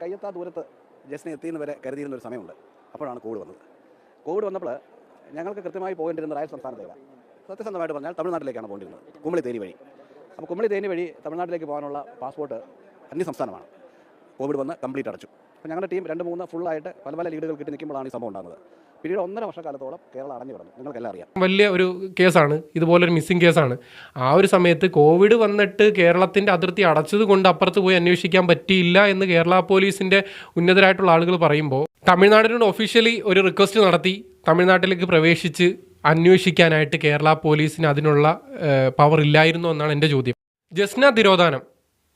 കയ്യെത്താ ദൂരത്ത് ജസ്റ്റിനെ എത്തിയെന്ന് വരെ കരുതിയിരുന്ന ഒരു സമയമുണ്ട്. അപ്പോഴാണ് കോവിഡ് വന്നത്. കോവിഡ് വന്നപ്പോൾ ഞങ്ങൾക്ക് കൃത്യമായി പോകേണ്ടിരുന്ന അയൽ സംസ്ഥാനത്തേക്ക് സത്യസന്ധമായിട്ട് പറഞ്ഞാൽ തമിഴ്നാട്ടിലേക്കാണ് പോകേണ്ടിരുന്നത് കുമളി തേനി വഴി. അപ്പോൾ കുമളി തേനി വഴി തമിഴ്നാട്ടിലേക്ക് പോകാനുള്ള പാസ്പോർട്ട് അന്യ സംസ്ഥാനമാണ്. കോവിഡ് വന്ന് കംപ്ലീറ്റ് അടച്ചു. അപ്പോൾ ഞങ്ങളുടെ ടീം രണ്ട് മൂന്ന് ഫുള്ളായിട്ട് പല പല ലീഡുകൾ കിട്ടി നിൽക്കുമ്പോഴാണ് ഈ സംഭവം ഉണ്ടാകുന്നത്. പിന്നീട് ഒന്നര വർഷക്കാലത്തോളം കേരളം അടഞ്ഞു കിടന്നു. നിങ്ങൾക്കെല്ലാം അറിയാം. വലിയ ഒരു കേസാണ്. ഇതുപോലൊരു മിസ്സിംഗ് കേസാണ്. ആ ഒരു സമയത്ത് കോവിഡ് വന്നിട്ട് കേരളത്തിന്റെ അതിർത്തി അടച്ചത് കൊണ്ട് അപ്പുറത്ത് പോയി അന്വേഷിക്കാൻ പറ്റിയില്ല എന്ന് കേരള പോലീസിന്റെ ഉന്നതരായിട്ടുള്ള ആളുകൾ പറയുമ്പോൾ തമിഴ്നാടിനോട് ഒഫീഷ്യലി ഒരു റിക്വസ്റ്റ് നടത്തി തമിഴ്നാട്ടിലേക്ക് പ്രവേശിച്ച് അന്വേഷിക്കാനായിട്ട് കേരള പോലീസിന് അതിനുള്ള പവർ ഇല്ലായിരുന്നു എന്നാണ് എന്റെ ചോദ്യം. ജസ്ന തിരോധാനം.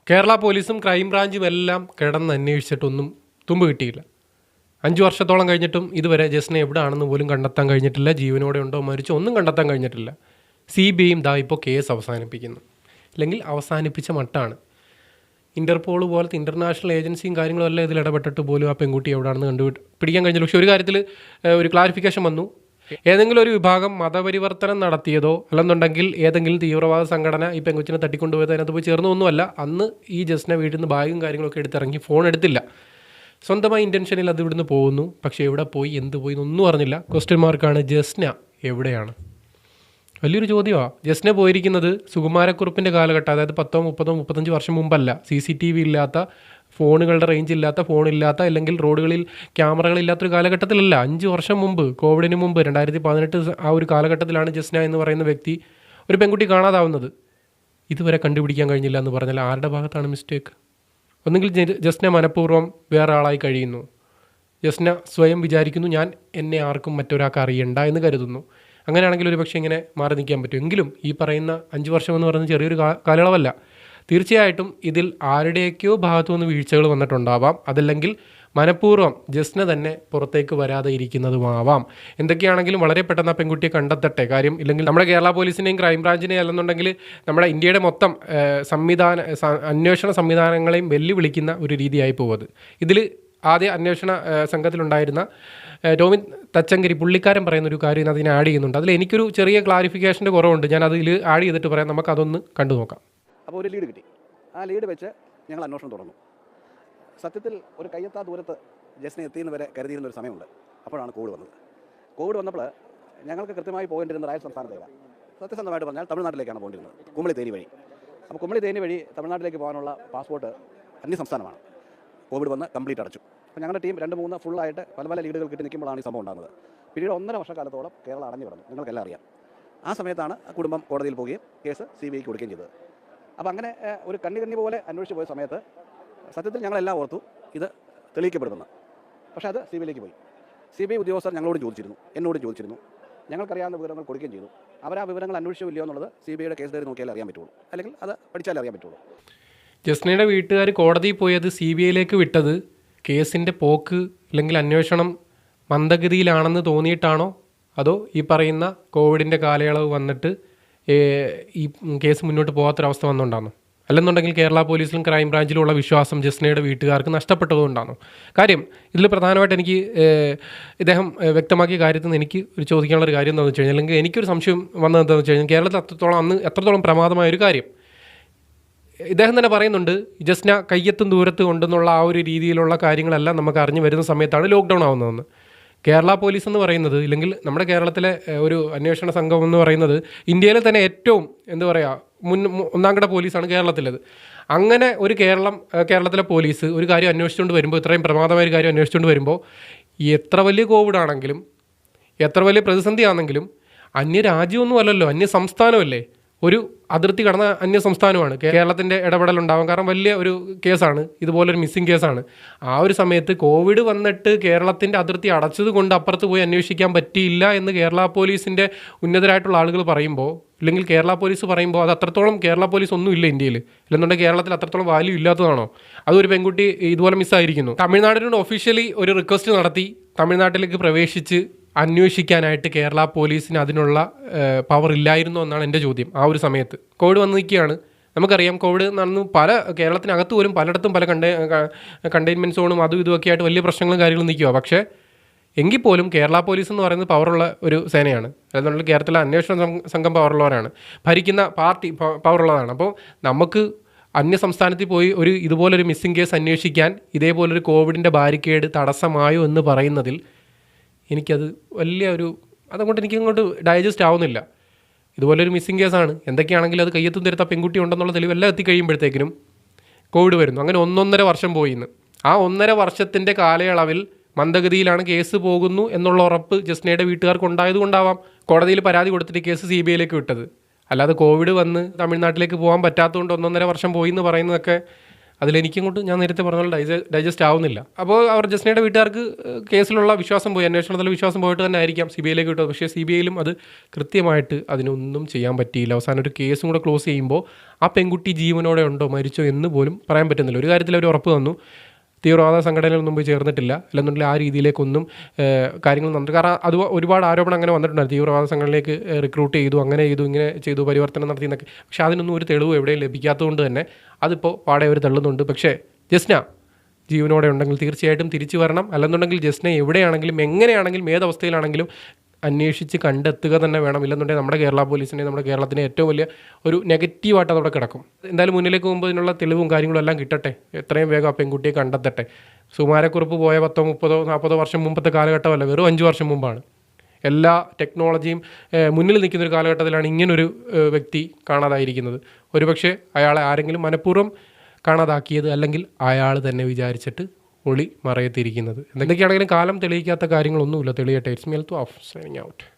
കേരള പോലീസും ക്രൈംബ്രാഞ്ചും എല്ലാം കിടന്ന് അന്വേഷിച്ചിട്ടൊന്നും തുമ്പ് കിട്ടിയില്ല. അഞ്ച് വർഷത്തോളം കഴിഞ്ഞിട്ടും ഇതുവരെ ജസ്നെ എവിടെയാണെന്ന് പോലും കണ്ടെത്താൻ കഴിഞ്ഞിട്ടില്ല. ജീവനോടെ ഉണ്ടോ മരിച്ചു ഒന്നും കണ്ടെത്താൻ കഴിഞ്ഞിട്ടില്ല. സി ബി ഐയും ദാ ഇപ്പോൾ കേസ് അവസാനിപ്പിക്കുന്നു. അല്ലെങ്കിൽ അവസാനിപ്പിച്ച മട്ടാണ്. ഇന്റർപോൾ പോലത്തെ ഇന്റർനാഷണൽ ഏജൻസിയും കാര്യങ്ങളും എല്ലാം ഇതിൽ ഇടപെട്ടിട്ട് പോലും ആ പെൺകുട്ടി എവിടെയാണെന്ന് കണ്ടു പിടിക്കാൻ കഴിഞ്ഞില്ല. പക്ഷേ ഒരു കാര്യത്തിൽ ഒരു ക്ലാരിഫിക്കേഷൻ വന്നു. ഏതെങ്കിലും ഒരു വിഭാഗം മതപരിവർത്തനം നടത്തിയതോ അല്ലെന്നുണ്ടെങ്കിൽ ഏതെങ്കിലും തീവ്രവാദ സംഘടന ഈ പെൺകുച്ചിനെ തട്ടിക്കൊണ്ടുപോയത് അതിനകത്ത് പോയി ചേർന്നൊന്നുമല്ല അന്ന് ഈ ജസ്റ്റിനെ വീട്ടിൽ നിന്ന് ബാഗും കാര്യങ്ങളൊക്കെ എടുത്തിറങ്ങി ഫോൺ എടുത്തില്ല. സ്വന്തമായി ഇന്റൻഷനിൽ അത് ഇവിടുന്ന് പോകുന്നു. പക്ഷേ എവിടെ പോയി എന്ത് പോയി എന്നൊന്നും അറിഞ്ഞില്ല. ക്വസ്റ്റ്യൻ മാർക്കാണ് ജസ്ന എവിടെയാണ്? വലിയൊരു ചോദ്യമാണ് ജസ്ന പോയിരിക്കുന്നത് സുകുമാരക്കുറുപ്പിന്റെ കാലഘട്ടം അതായത് പത്തോ മുപ്പതോ മുപ്പത്തഞ്ച് വർഷം മുമ്പല്ല. സി സി ടി വി ഇല്ലാത്ത ഫോണുകളുടെ റേഞ്ച് ഇല്ലാത്ത ഫോണില്ലാത്ത അല്ലെങ്കിൽ റോഡുകളിൽ ക്യാമറകളില്ലാത്തൊരു കാലഘട്ടത്തിലല്ല. അഞ്ച് വർഷം മുമ്പ് കോവിഡിന് മുമ്പ് രണ്ടായിരത്തി പതിനെട്ട് ആ ഒരു കാലഘട്ടത്തിലാണ് ജസ്ന എന്ന് പറയുന്ന വ്യക്തി ഒരു പെൺകുട്ടി കാണാതാവുന്നത്. ഇതുവരെ കണ്ടുപിടിക്കാൻ കഴിഞ്ഞില്ല എന്ന് പറഞ്ഞാൽ ആരുടെ ഭാഗത്താണ് മിസ്റ്റേക്ക് ഒന്നുകിൽ ജസ്ന മനഃപൂർവം വേറെ ആളായി കഴിയുന്നു. ജസ്ന സ്വയം വിചാരിക്കുന്നു ഞാൻ എന്നെ ആർക്കും മറ്റൊരാൾക്ക് അറിയണ്ട എന്ന് കരുതുന്നു. അങ്ങനെയാണെങ്കിൽ ഒരു പക്ഷേ ഇങ്ങനെ മാറി നിൽക്കാൻ പറ്റും. എങ്കിലും ഈ പറയുന്ന അഞ്ച് വർഷം എന്ന് പറയുന്നത് ചെറിയൊരു കാലയളവല്ല. തീർച്ചയായിട്ടും ഇതിൽ ആരുടെയൊക്കെയോ ഭാഗത്തു നിന്ന് വീഴ്ചകൾ വന്നിട്ടുണ്ടാവാം. അതല്ലെങ്കിൽ മനഃപൂർവം ജസ്ന തന്നെ പുറത്തേക്ക് വരാതെ ഇരിക്കുന്നതുമാവാം. എന്തൊക്കെയാണെങ്കിലും വളരെ പെട്ടെന്ന് ആ പെൺകുട്ടിയെ കണ്ടെത്തട്ടെ. കാര്യം ഇല്ലെങ്കിൽ നമ്മുടെ കേരള പോലീസിനെയും ക്രൈംബ്രാഞ്ചിനെയും അല്ലെന്നുണ്ടെങ്കിൽ നമ്മുടെ ഇന്ത്യയുടെ മൊത്തം സംവിധാന അന്വേഷണ സംവിധാനങ്ങളെയും വെല്ലുവിളിക്കുന്ന ഒരു രീതിയായി പോകുന്നത് ഇതിൽ ആദ്യ അന്വേഷണ സംഘത്തിലുണ്ടായിരുന്ന ടോമിൻ തച്ചങ്കരി പുള്ളിക്കാരൻ പറയുന്ന ഒരു കാര്യം അതിനെ ആഡ് ചെയ്യുന്നുണ്ട്. അതിൽ എനിക്കൊരു ചെറിയ ക്ലാരിഫിക്കേഷന്റെ കുറവുണ്ട്. ഞാൻ അതിൽ ആഡ് ചെയ്തിട്ട് പറയാം. നമുക്ക് അതൊന്ന് കണ്ടു നോക്കാം. അപ്പോൾ ഒരു ലീഡ് കിട്ടി. ആ ലീഡ് വെച്ച് ഞങ്ങൾ അന്വേഷണം തുടർന്നു സത്യത്തിൽ ഒരു കയ്യെത്താ ദൂരത്ത് ജസ്റ്റിനെ എത്തിയെന്ന് വരെ കരുതിയിരുന്ന ഒരു സമയമുണ്ട്. അപ്പോഴാണ് കോവിഡ് വന്നത്. കോവിഡ് വന്നപ്പോൾ ഞങ്ങൾക്ക് കൃത്യമായി പോകേണ്ടിരുന്ന അയൽ സംസ്ഥാനത്തേക്ക്. സത്യസന്ധമായിട്ട് പറഞ്ഞാൽ തമിഴ്നാട്ടിലേക്കാണ് പോകേണ്ടിരുന്നത് കുമളി തേനി വഴി. അപ്പോൾ കുമളി തേനി വഴി തമിഴ്നാട്ടിലേക്ക് പോകാനുള്ള പാസ്പോർട്ട് അന്യ സംസ്ഥാനമാണ്. കോവിഡ് വന്ന് കംപ്ലീറ്റ് അടച്ചു. അപ്പോൾ ഞങ്ങളുടെ ടീം രണ്ട് മൂന്ന് ഫുള്ളായിട്ട് പല പല ലീഡുകൾ കിട്ടി നിൽക്കുമ്പോഴാണ് ഈ സംഭവം ഉണ്ടാകുന്നത്. പിന്നീട് ഒന്നര വർഷക്കാലത്തോളം കേരളം അടഞ്ഞു കിടന്നു. നിങ്ങൾക്കെല്ലാം അറിയാം. ആ സമയത്താണ് കുടുംബം കോടതിയിൽ പോവുകയും കേസ് സി ബി ഐക്ക് കൊടുക്കുകയും ചെയ്തത്. അപ്പോൾ അങ്ങനെ ഒരു കണ്ണി കണ്ണി പോലെ അന്വേഷിച്ച് പോയ സമയത്ത് സത്യത്തിൽ ഞങ്ങളെല്ലാം ഓർത്തു ഇത് തെളിയിക്കപ്പെടുമെന്ന്. പക്ഷേ അത് സി ബി ഐയിലേക്ക് പോയി. സി ബി ഐ ഉദ്യോഗസ്ഥർ ഞങ്ങളോട് ചോദിച്ചിരുന്നു എന്നോട് ചോദിച്ചിരുന്നു. ഞങ്ങൾക്കറിയാവുന്ന വിവരങ്ങൾ കൊടുക്കുകയും ചെയ്തു. അവർ ആ വിവരങ്ങൾ അന്വേഷിച്ചോ എന്നുള്ളത് സി ബി ഐയുടെ കേസ് ഡയറി നോക്കിയാൽ അറിയാൻ പറ്റുള്ളൂ. അല്ലെങ്കിൽ അത് പഠിച്ചാലേ അറിയാൻ പറ്റുള്ളൂ. ജസ്നയുടെ വീട്ടുകാർ കോടതിയിൽ പോയത് സി ബി ഐയിലേക്ക് വിട്ടത് കേസിന്റെ പോക്ക് അല്ലെങ്കിൽ അന്വേഷണം മന്ദഗതിയിലാണെന്ന് തോന്നിയിട്ടാണോ? അതോ ഈ പറയുന്ന കോവിഡിന്റെ കാലയളവ് വന്നിട്ട് ഈ കേസ് മുന്നോട്ട് പോകാത്തൊരവസ്ഥ വന്നുകൊണ്ടാണോ? അല്ലെന്നുണ്ടെങ്കിൽ കേരള പോലീസിലും ക്രൈം ബ്രാഞ്ചിലുമുള്ള വിശ്വാസം ജസ്നയുടെ വീട്ടുകാർക്ക് നഷ്ടപ്പെട്ടതുകൊണ്ടാണോ? കാര്യം ഇതിൽ പ്രധാനമായിട്ട് എനിക്ക് ഇദ്ദേഹം വ്യക്തമാക്കിയ കാര്യത്തിൽ നിന്ന് എനിക്ക് ഒരു ചോദിക്കാനുള്ള ഒരു കാര്യം എന്താണെന്ന് വെച്ച് കഴിഞ്ഞാൽ അല്ലെങ്കിൽ എനിക്കൊരു സംശയം വന്നത് എന്താണെന്ന് വെച്ച് കഴിഞ്ഞാൽ കേരളത്തിൽ അത്രത്തോളം അന്ന് എത്രത്തോളം പ്രമാദമായ ഒരു കാര്യം. ഇദ്ദേഹം തന്നെ പറയുന്നുണ്ട് ജസ്ന കയ്യെത്തും ദൂരത്ത് കൊണ്ടെന്നുള്ള ആ ഒരു രീതിയിലുള്ള കാര്യങ്ങളെല്ലാം നമുക്ക് അറിഞ്ഞു വരുന്ന സമയത്താണ് ലോക്ക്ഡൗൺ ആവുന്നതെന്ന്. കേരള പോലീസ് എന്ന് പറയുന്നത് ഇല്ലെങ്കിൽ നമ്മുടെ കേരളത്തിലെ ഒരു അന്വേഷണ സംഘം എന്ന് പറയുന്നത് ഇന്ത്യയിലെ തന്നെ ഏറ്റവും എന്താ പറയുക മുൻ ഒന്നാംകട ഒന്നാം കിട പോലീസാണ് കേരളത്തിലത്. അങ്ങനെ ഒരു കേരളം കേരളത്തിലെ പോലീസ് ഒരു കാര്യം അന്വേഷിച്ചുകൊണ്ട് വരുമ്പോൾ ഇത്രയും പ്രമാദമായ ഒരു കാര്യം അന്വേഷിച്ചുകൊണ്ട് വരുമ്പോൾ എത്ര വലിയ കോവിഡ് ആണെങ്കിലും എത്ര വലിയ പ്രതിസന്ധി ആണെങ്കിലും അന്യ രാജ്യമൊന്നും അല്ലല്ലോ അന്യ സംസ്ഥാനമല്ലേ ഒരു അതിർത്തി കടന്ന അന്യ സംസ്ഥാനമാണ് കേരളത്തിന്റെ ഇടപെടൽ ഉണ്ടാവാം കാരണം വലിയ ഒരു കേസാണ്. ഇതുപോലൊരു മിസ്സിംഗ് കേസാണ് ആ ഒരു സമയത്ത് കോവിഡ് വന്നിട്ട് കേരളത്തിന്റെ അതിർത്തി അടച്ചത് കൊണ്ട് അപ്പുറത്ത് പോയി അന്വേഷിക്കാൻ പറ്റിയില്ല എന്ന് കേരള പോലീസിന്റെ ഉന്നതരായിട്ടുള്ള ആളുകൾ പറയുമ്പോൾ അല്ലെങ്കിൽ കേരള പോലീസ് പറയുമ്പോൾ അത് അത്രത്തോളം കേരള പോലീസ് ഒന്നും ഇല്ല ഇന്ത്യയിൽ അല്ലെന്നുണ്ടെങ്കിൽ കേരളത്തിൽ അത്രത്തോളം വാല്യൂ ഇല്ലാത്തതാണോ? അതൊരു പെൺകുട്ടി ഇതുപോലെ മിസ്സായിരിക്കുന്നു തമിഴ്നാടിനോട് ഒഫീഷ്യലി ഒരു റിക്വസ്റ്റ് നടത്തി തമിഴ്നാട്ടിലേക്ക് പ്രവേശിച്ച് അന്വേഷിക്കാനായിട്ട് കേരള പോലീസിന് അതിനുള്ള പവർ ഇല്ലായിരുന്നു എന്നാണ് എന്റെ ചോദ്യം ആ ഒരു സമയത്ത്. കോവിഡ് വന്ന് നിൽക്കുകയാണ്. നമുക്കറിയാം കോവിഡ് നടന്നു പല കേരളത്തിനകത്ത് പോലും പലയിടത്തും പല കണ്ട കണ്ടെയ്ൻമെന്റ് സോണും അതും ഇതുമൊക്കെ ആയിട്ട് വലിയ പ്രശ്നങ്ങളും കാര്യങ്ങളും നിൽക്കുക പക്ഷേ എങ്കിൽ പോലും കേരള പോലീസ് എന്ന് പറയുന്നത് പവറുള്ള ഒരു സേനയാണ്. അതുകൊണ്ട് കേരളത്തിലെ അന്വേഷണ സംഘം പവറുള്ളവരാണ് ഭരിക്കുന്ന പാർട്ടി പവറുള്ളതാണ് അപ്പോൾ നമുക്ക് അന്യ സംസ്ഥാനത്തിൽ പോയി ഒരു ഇതുപോലൊരു മിസ്സിംഗ് കേസ് അന്വേഷിക്കാൻ ഇതേപോലൊരു കോവിഡിന്റെ ബാരിക്കേഡ് തടസ്സമായോ എന്ന് പറയുന്നതിൽ എനിക്കത് വലിയ ഒരു അതുകൊണ്ട് എനിക്ക് അങ്ങോട്ട് ഡൈജസ്റ്റ് ആവുന്നില്ല ഇതുപോലൊരു മിസ്സിംഗ് കേസാണ് എന്തൊക്കെയാണെങ്കിലും അത് കയ്യെത്തും തരുത്ത പെൺകുട്ടി ഉണ്ടെന്നുള്ള തെളിവെല്ലാം എത്തിക്കഴിയുമ്പോഴത്തേക്കിനും കോവിഡ് വരുന്നു. അങ്ങനെ ഒന്നൊന്നര വർഷം പോയി ഇന്ന് ആ ഒന്നര വർഷത്തിന്റെ കാലയളവിൽ മന്ദഗതിയിലാണ് കേസ് പോകുന്നു എന്നുള്ള ഉറപ്പ് ജസ്നയുടെ വീട്ടുകാർക്ക് ഉണ്ടായതുകൊണ്ടാവാം കോടതിയിൽ പരാതി കൊടുത്തിട്ട് കേസ് സി ബി ഐയിലേക്ക് വിട്ടത്. അല്ലാതെ കോവിഡ് വന്ന് തമിഴ്നാട്ടിലേക്ക് പോകാൻ പറ്റാത്തതുകൊണ്ട് ഒന്നൊന്നര വർഷം പോയി എന്ന് പറയുന്നതൊക്കെ അതിലെനിക്കങ്ങോട്ട് ഞാൻ നേരത്തെ പറഞ്ഞ പോലെ ഡൈജ ഡൈജസ്റ്റ് ആവുന്നില്ല. അപ്പോൾ അവർ ജസ്നയുടെ വീട്ടുകാർക്ക് കേസിലുള്ള വിശ്വാസം പോയി അന്വേഷണത്തിലെ വിശ്വാസം പോയിട്ട് തന്നെ ആയിരിക്കാം സി ബി ഐയിലേക്ക് വിട്ടത് പക്ഷേ സി ബി ഐയിലും അത് കൃത്യമായിട്ട് അതിനൊന്നും ചെയ്യാൻ പറ്റിയില്ല. അവസാനം ഒരു കേസും കൂടെ ക്ലോസ് ചെയ്യുമ്പോൾ ആ പെൺകുട്ടി ജീവനോടെ ഉണ്ടോ മരിച്ചോ എന്ന് പോലും പറയാൻ പറ്റുന്നില്ല. ഒരു കാര്യത്തിൽ അവർ ഉറപ്പ് തന്നു. തീവ്രവാദ സംഘടനകളൊന്നും പോയി ചേർന്നിട്ടില്ല. അല്ലെന്നുണ്ടെങ്കിൽ ആ രീതിയിലേക്കൊന്നും കാര്യങ്ങൾ നടന്നിട്ട് കാരണം അത് ഒരുപാട് ആരോപണം അങ്ങനെ വന്നിട്ടുണ്ട് തീവ്രവാദ സംഘടനയിലേക്ക് റിക്രൂട്ട് ചെയ്തു അങ്ങനെ ചെയ്തു ഇങ്ങനെ ചെയ്തു പരിവർത്തനം നടത്തി എന്നൊക്കെ. പക്ഷെ അതിനൊന്നും ഒരു തെളിവ് എവിടെയും ലഭിക്കാത്തതുകൊണ്ട് തന്നെ അതിപ്പോൾ പാടെ അവർ തള്ളുന്നുണ്ട്. പക്ഷേ ജസ്ന ജീവനോടെ ഉണ്ടെങ്കിൽ തീർച്ചയായിട്ടും തിരിച്ചു വരണം. അല്ലെന്നുണ്ടെങ്കിൽ ജസ്ന എവിടെയാണെങ്കിലും എങ്ങനെയാണെങ്കിലും ഏതവസ്ഥയിലാണെങ്കിലും അന്വേഷിച്ച് കണ്ടെത്തുക തന്നെ വേണം. ഇല്ലെന്നുണ്ടെങ്കിൽ നമ്മുടെ കേരള പോലീസിനെ നമ്മുടെ കേരളത്തിന് ഏറ്റവും വലിയ ഒരു നെഗറ്റീവായിട്ട് അതവിടെ കിടക്കും. എന്തായാലും മുന്നിലേക്ക് പോകുമ്പോൾ ഇതിനുള്ള തെളിവും കാര്യങ്ങളും എല്ലാം കിട്ടട്ടെ. എത്രയും വേഗം ആ പെൺകുട്ടിയെ കണ്ടെത്തട്ടെ. സുമാരക്കുറിപ്പ് പോയ പത്തോ മുപ്പതോ നാൽപ്പതോ വർഷം മുമ്പത്തെ കാലഘട്ടമല്ല വെറും അഞ്ച് വർഷം മുമ്പാണ്. എല്ലാ ടെക്നോളജിയും മുന്നിൽ നിൽക്കുന്ന ഒരു കാലഘട്ടത്തിലാണ് ഇങ്ങനൊരു വ്യക്തി കാണാതായിരിക്കുന്നത്. ഒരുപക്ഷെ അയാളെ ആരെങ്കിലും മനഃപൂർവം കാണാതാക്കിയത് അല്ലെങ്കിൽ അയാൾ തന്നെ വിചാരിച്ചിട്ട് ഒളി മറയത്തിരിക്കുന്നത്. എന്തൊക്കെയാണെങ്കിലും കാലം തെളിയിക്കാത്ത കാര്യങ്ങളൊന്നുമില്ല. തെളിയട്ടെ. It's Mel two of signing out